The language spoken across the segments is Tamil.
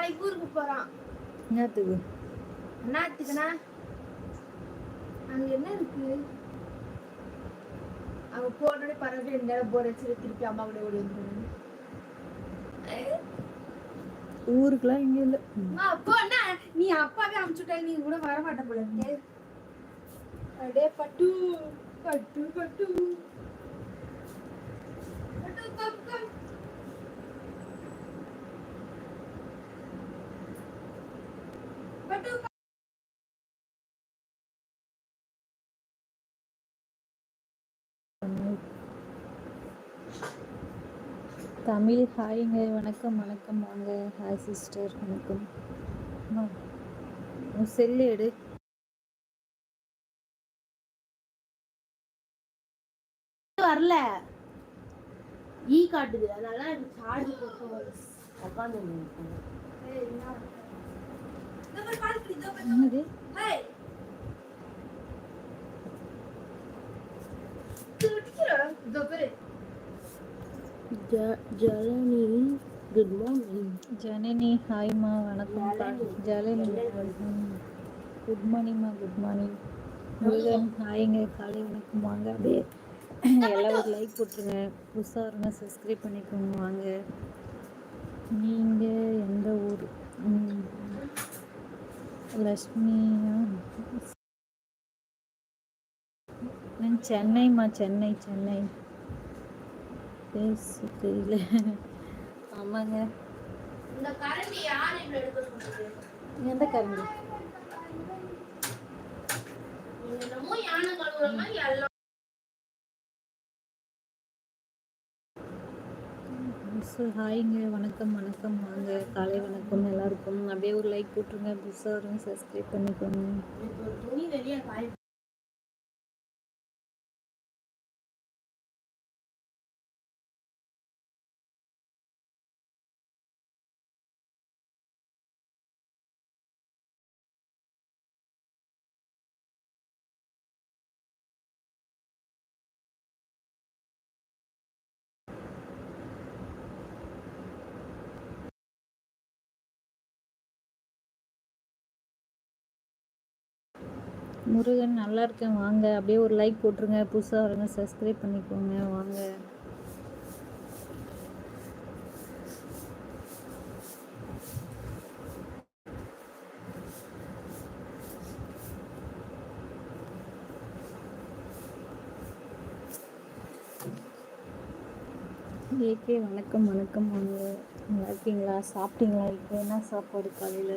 நாளைக்கு ஊருக்கு போறான் என்னத்துக்கு? என்னத்துக்குண்ணா அங்க என்ன இருக்கு? அவ போனோட பறவை ரெண்டு நேரம் போர் வச்சு திருப்பி அம்மா கூட ஓடி வந்துருவாங்க. ஊருக்குலாம் இங்கே இல்லை. அம்மா, போனா நீ அப்பாவே அமுச்சுட்டா நீ கூட வர மாட்ட போல அடே பட்டு. பட்டு பட்டு பட்டு. தமிழ். ஹாய்ங்க வணக்கம் வணக்கம். வாங்க. ஹாய் சிஸ்டர் வணக்கம். உன் செல்லு எடு. வரல. ஈ காட்டுது. அதனால எனக்கு சார்ஜ் போட்டு உட்காந்து என்னது? ஜலனி குட் மார்னிங் ஜனனி ஹாய்மா வணக்கம் ஜலனி குட் மார்னிங்மா குட் மார்னிங் முருகன் ஹாய்ங்க காலை வணக்கம் வாங்க. அப்படியே எல்லாம் ஒரு லைக் போட்டுருங்க. புதுசாக இருந்தால் சப்ஸ்கிரைப் பண்ணிக்கோங்க வாங்க. நீங்கள் எந்த ஊர்? லக்ஷ்மியா நான் சென்னைம்மா சென்னை சென்னை. பேச தெரியல ஆமாங்க. இந்த கரண்டி யார் இப்ப எடுக்க சொன்னது எந்த கரண்டி? என்னமோ யானை கழுவுற மாதிரி எல்லாம். ஹாய்ங்க. வணக்கம் வணக்கம். வாங்க. காலை வணக்கம் எல்லாருக்கும். அப்படியே ஒரு லைக் போட்டுருங்க. புதுசாக வரும் சப்ஸ்கிரைப் பண்ணிக்கோங்க. துணி வெளியே காய முருகன் நல்லா இருக்கேன். வாங்க. அப்படியே ஒரு லைக் போட்டுருங்க. புதுசாக வரங்க சப்ஸ்கிரைப் பண்ணிக்கோங்க. வாங்க. ஏகே வணக்கம் வணக்கம். வாங்க. நல்லா இருக்கீங்களா? சாப்பிட்டீங்களா? இப்போ என்ன சாப்பாடு காலையில்?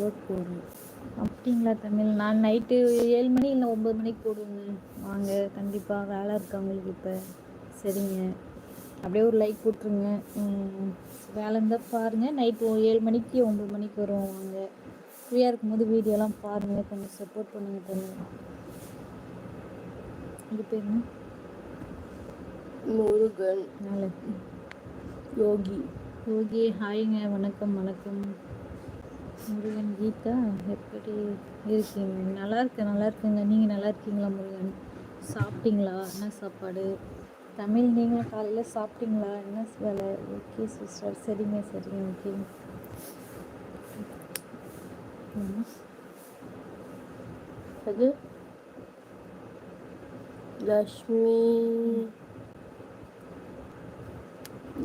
ஒர்க் போடுறேன் அப்படிங்களா தமிழ்? நான் நைட்டு ஏழு மணி இல்லை ஒம்பது மணிக்கு போடுவேங்க. வாங்க கண்டிப்பாக வேலை இருக்கு அவங்களுக்கு இப்போ. சரிங்க. அப்படியே ஒரு லைக் போட்டுருங்க வேலை இருந்தால் பாருங்கள் நைட்டு ஏழு மணிக்கு ஒம்பது மணிக்கு வரும் வாங்க. ஃப்ரீயாக இருக்கும்போது வீடியோலாம் பாருங்கள் கொஞ்சம் சப்போர்ட் பண்ணுங்க தமிழ். இது பேர் முருகன். யோகி. யோகி ஹாய்ங்க வணக்கம் வணக்கம். முருகன் கீதா எப்படி இருக்கீங்க நல்லா இருக்கேன் நல்லா இருக்கேங்க. நீங்கள் நல்லா இருக்கீங்களா முருகன்? சாப்பிட்டீங்களா? என்ன சாப்பாடு? தமிழ் நீங்களும் காலையில் சாப்பிட்டீங்களா? என்ன வேலை? ஓகே சிஸ்டர் சரிங்க சரிங்க ஓகே. அது? லக்ஷ்மி.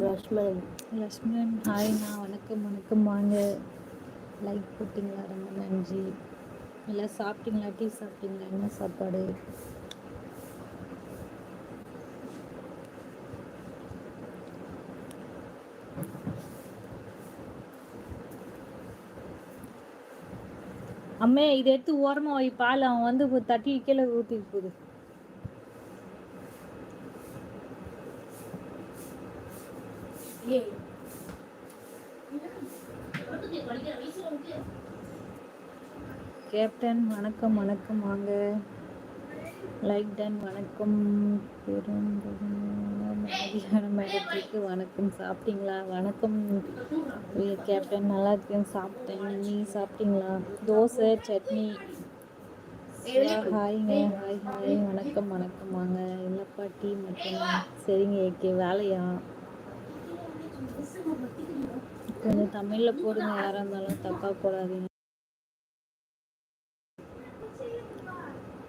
லக்ஷ்மணன். லக்ஷ்மணன். ஹாய்ண்ணா. வணக்கம் வணக்கம். வாங்க. லைக் போட்டிங்களா? ரொம்ப நன்றி. எல்லாம் சாப்பிட்டீங்களா டீ சாப்பிட்டீங்களா? என்ன சாப்பாடு? அம்மே இதை எடுத்து ஓரமாக வை பால். அவன் வந்து தட்டி கீழே ஊற்றிட்டு போகுது. கேப்டன் வணக்கம் வணக்கம் வாங்க. லைக் டன் வணக்கம். மதியான மேடத்துக்கு வணக்கம். சாப்பிட்டீங்களா? வணக்கம். கேப்டன் நல்லா இருக்கேன். சாப்பிட்டேன். நீ சாப்பிட்டீங்களா? தோசை சட்னி. ஹாய்ங்க. Hi hi. வணக்கம் வணக்கம் வாங்க. இல்லைப்பா டீ மட்டும் சரிங்க ஏகே வேலையா? கொஞ்சம் தமிழில் போடுங்க. யாராக இருந்தாலும் தப்பாக போடாதீங்க.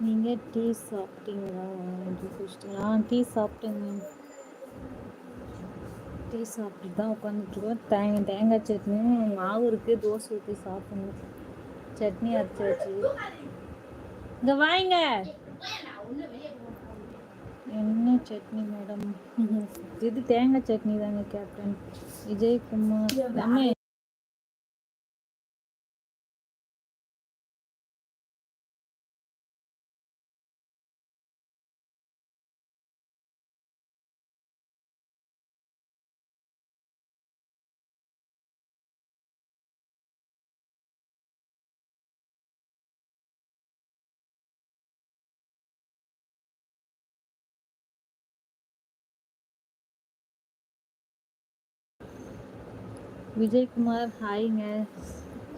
நீங்கள் டீ சாப்பிட்டீங்களா? டீ குடிச்சிட்டிங்களா ஆ டீ சாப்பிட்டேங்க. டீ சாப்பிட்டு தான் உட்காந்துட்ருக்கோம் தேங்காய் தேங்காய் சட்னி மாவு இருக்குது தோசை ஊற்றி சாப்பிடணும். சட்னி அரைச்சி வச்சு இங்கே வாங்க. என்ன சட்னி மேடம்? இது தேங்காய் சட்னி தாங்க கேப்டன் விஜயகுமார் அம்மே விஜயகுமார் ஹாய்ங்க.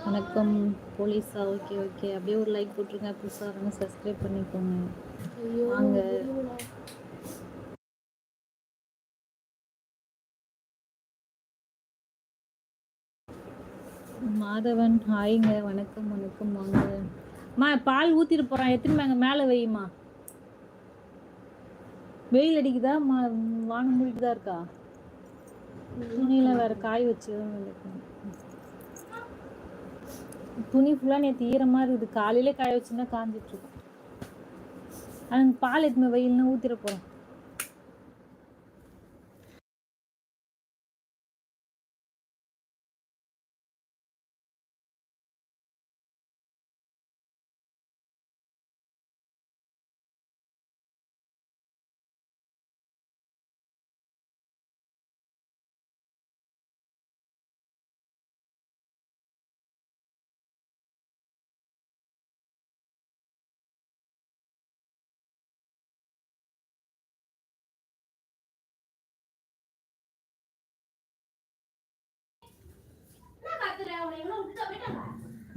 வணக்கம். போலீஸா ஓகே ஓகே. அப்படியே ஒரு லைக் போட்டுருங்க. புதுசாக வரவங்க சப்ஸ்கிரைப் பண்ணிக்கோங்க. வாங்க. மாதவன் ஹாய்ங்க. வணக்கம் வணக்கம். வாங்க. அம்மா பால் ஊற்றிட்டு போகிறான் எத்தனை மேங்க மேலே வையுமா வெயில் அடிக்குதா? மா வாங்க மூடிட்டு தான் இருக்கா? துணியில் வேறு காய் வச்சு துணி ஃபுல்லாக நேற்று ஈரமாக இருக்குது காலையிலே காய வச்சுன்னா காஞ்சிட்ருக்கும் ஆனால் பால் எதுவுமே வெயில்னா ஊற்றிட போகிறோம்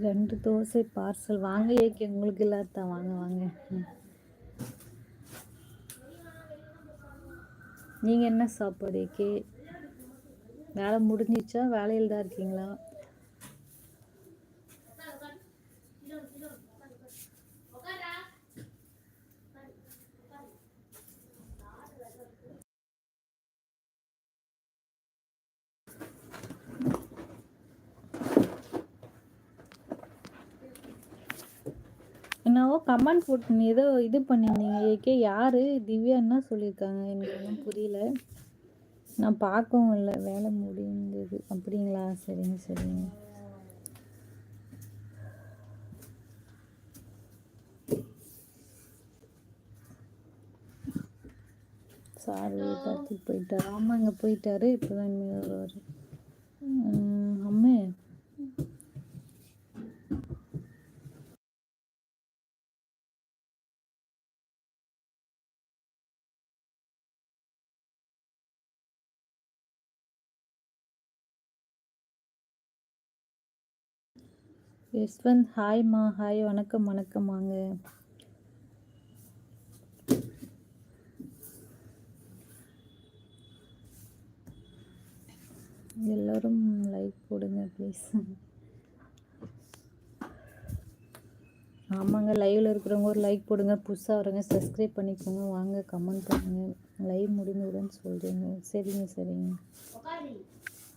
ரெண்டு தோசை பார்சல். வாங்க ஏக்கி உங்களுக்கு இல்லாத வாங்க வாங்க. நீங்கள் என்ன சாப்பாடு ஏக்கே? வேலை முடிஞ்சிச்சா வேலையில் தான் இருக்கீங்களா? கமெண்ட் போட்டு ஏதோ இது பண்ணியிருந்தீங்க. ஏகே யாரு? திவ்யா என்ன சொல்லியிருக்காங்க. எனக்கு ஒன்றும் புரியல. நான் பார்க்கவும் இல்லை. வேலை முடிந்தது அப்படிங்களா? சரிங்க சரிங்க. சாரி பார்த்து போயிட்டார். ஆமாங்க போயிட்டாரு. இப்போதான் இனிமேல் வருவார். அம்மே. யஸ்வந்த் ஹாய்மா ஹாய் வணக்கம் வணக்கம் வாங்க. எல்லோரும் லைக் போடுங்க ப்ளீஸ் ஆமாங்க லைவில் இருக்கிறவங்க ஒரு லைக் போடுங்க புதுசாக வரவங்க சப்ஸ்கிரைப் பண்ணிக்கோங்க வாங்க கமெண்ட் பண்ணுங்க. லைவ் முடிந்தவுடன் சொல்கிறீங்க சரிங்க சரிங்க.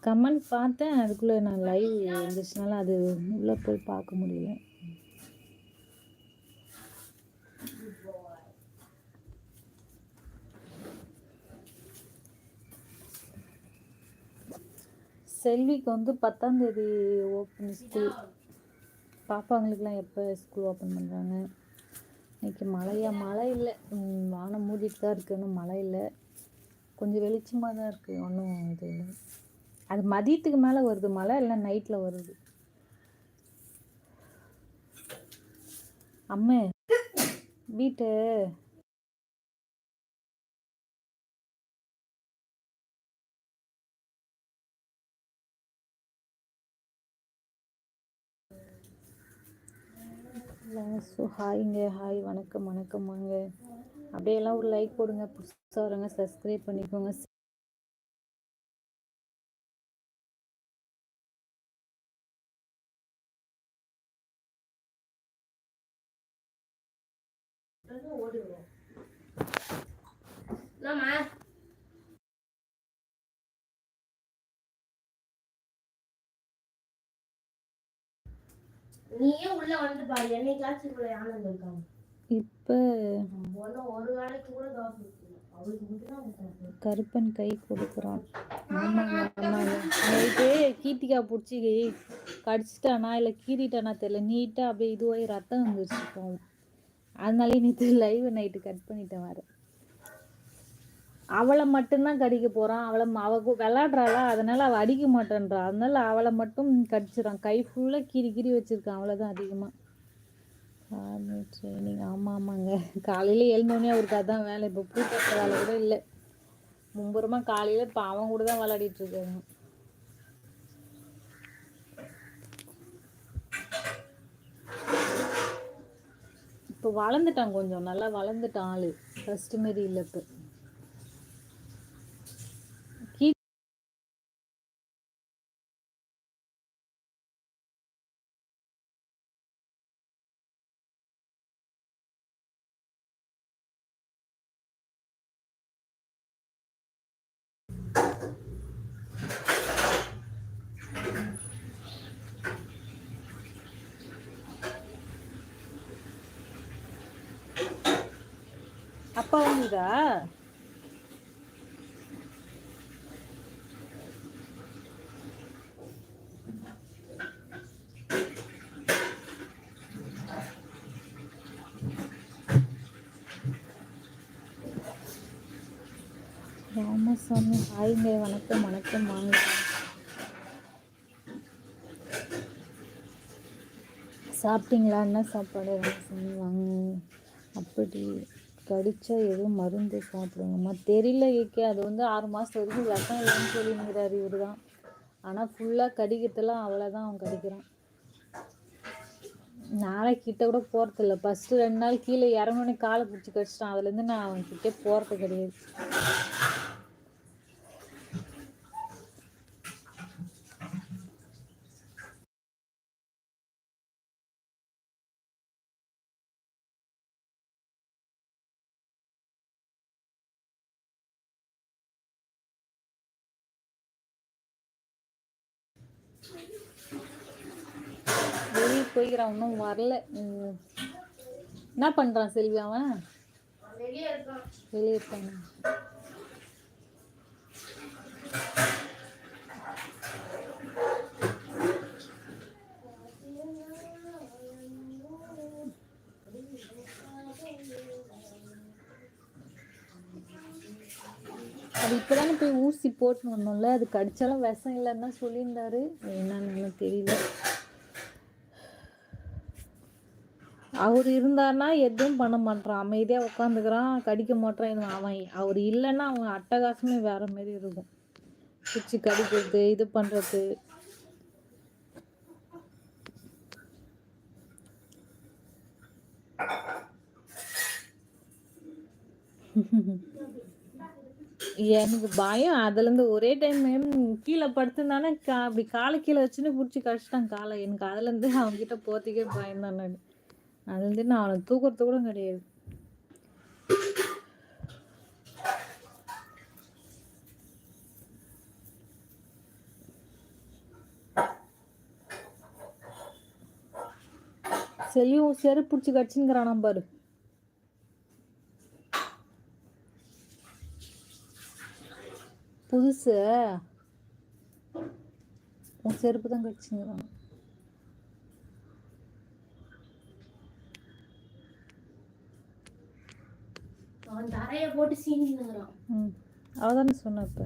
கமெண்ட் பார்த்தேன். அதுக்குள்ளே நான் லைவ் இருந்துச்சுனால அது உள்ளே போய் பார்க்க முடியல. செல்விக்கு வந்து பத்தாம் தேதி ஓப்பன் ஸ்கூல் பாப்பாங்களுக்குலாம் எப்போ ஸ்கூல் ஓப்பன் பண்ணுறாங்க இன்னைக்கு மழையா? மழை இல்லை. வானம் மூடிட்டு தான் இருக்கு. இன்னும் மழை இல்லை. கொஞ்சம் வெளிச்சமாக தான் இருக்குது ஒன்றும் இது இல்லை. அது மதியத்துக்கு மேலே வருது மழை இல்லை நைட்டில் வருது? அம்மே வீட்டு. ஸோ ஹாய்ங்க ஹாய் வணக்கம் வணக்கம் வாங்க அப்படியெல்லாம் ஒரு லைக் போடுங்க. புதுசாக வரங்க சப்ஸ்கிரைப் பண்ணிக்கோங்க. என்னம்மா நீயே உள்ள வந்து பாரு என்னைக்காச்சும் இவ்வளவு ஆனந்தம் இருக்காங்க இப்போ ஒரு வேலைக்கு கூட தோசை கருப்பன் கை கொடுக்குறான் நைட்டு கீர்த்திகா பிடிச்சி கடிச்சிட்டானா இல்லை கீறிட்டானா தெரியல. நீட்டாக அப்படியே இதுவாகி ரத்தம் வந்துருச்சு போகும் அதனாலே நேற்று லைவ் நைட்டு கட் பண்ணிட்டேன் வேறு அவளை மட்டும்தான் கடிக்க போகிறான் அவளை அவ விளாட்றாளா அதனால அவள் அடிக்க மாட்டேன்றா. அதனால அவளை மட்டும் கடிச்சிடான் கை ஃபுல்லாக கீறி கீறி வச்சுருக்கான். அவ்வளோதான் அதிகமாக ஆர்மி ட்ரைனிங் ஆமாம் ஆமாங்க. காலையில் எழுந்தோடனே அவருக்கு அதான் வேலை. இப்போ பூ கட்டுற வேலை கூட இல்லை. மும்புறமாக காலையில் இப்போ அவன் கூட தான் விளையாடிட்டு இருக்காங்க. இப்போ வளர்ந்துட்டான் கொஞ்சம். நல்லா வளர்ந்துட்டான் ஆள். ஃபஸ்ட்டு மாரி இல்லை இப்போ கீ அப்பா ராமசாமி ஹாய்ங்க வணக்கம் வணக்கம் வாங்க சாப்பிட்டீங்களா? என்ன சாப்பாடு? ராமசாமி வாங்க. அப்படி. கடிச்சா எதுவும் மருந்து சாப்பிடுங்கம்மா. தெரியல ஏகே. அது வந்து ஆறு மாதம் வரைக்கும் விஷம் இல்லைன்னு சொல்லிங்கிறார் இவர் தான் ஆனால் ஃபுல்லாக கடிக்கிறதெல்லாம் அவ்வளோதான் அவன் கடிக்கிறான். நாளைக்கு கிட்ட கூட போகிறதில்ல ஃபஸ்ட்டு ரெண்டு நாள் கீழே இறங்கணுன்னே காலை பிடிச்சி கடிச்சிட்டான். அதுலேருந்து நான் அவன் கிட்டே போகிறது கிடையாது வெளியே போய்க்கிறான் இன்னும் வரல. என்ன பண்ணுறான் செல்வி அவன்? வெளியே இருக்கான். அது இப்போதானே போய் ஊசி போட்டு வந்தோம்ல? அது கடிச்சாலும் விஷம் இல்லைன்னு தான் சொல்லியிருந்தாரு. என்னன்னு தெரியல. அவர் இருந்தார்னா எதுவும் பண்ண மாட்டான் அமைதியாக உட்காந்துக்கிறான் கடிக்க மாட்டான் அவன் அவர் இல்லைன்னா அவன் அட்டகாசமே வேற மாதிரி இருக்கும். பிடிச்சி கடிக்கிறது இது பண்ணுறது எனக்கு பயம். அதுலேருந்து ஒரே டைம் கீழே படுத்திருந்தானே கா அப்படி காலை கீழே வச்சுன்னு பிடிச்சி கடிச்சிட்டான் காலை. எனக்கு அதுலேருந்து அவன்கிட்ட போகிறதுக்கே பயந்தான் நான். அது வந்து நான் அவனை தூக்குறது கூட கிடையாது. செல்லியும் செருப்பு பிடிச்சி கடிச்சுங்கிறானா பாரு. புதுசு. உன் செருப்பு தான் கடிச்சுங்கிறான் போட்டு சீனிங்கிறான் ம் அவ தானே சொன்னா இப்போ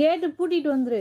கேட்டு பூட்டிட்டு வந்துரு.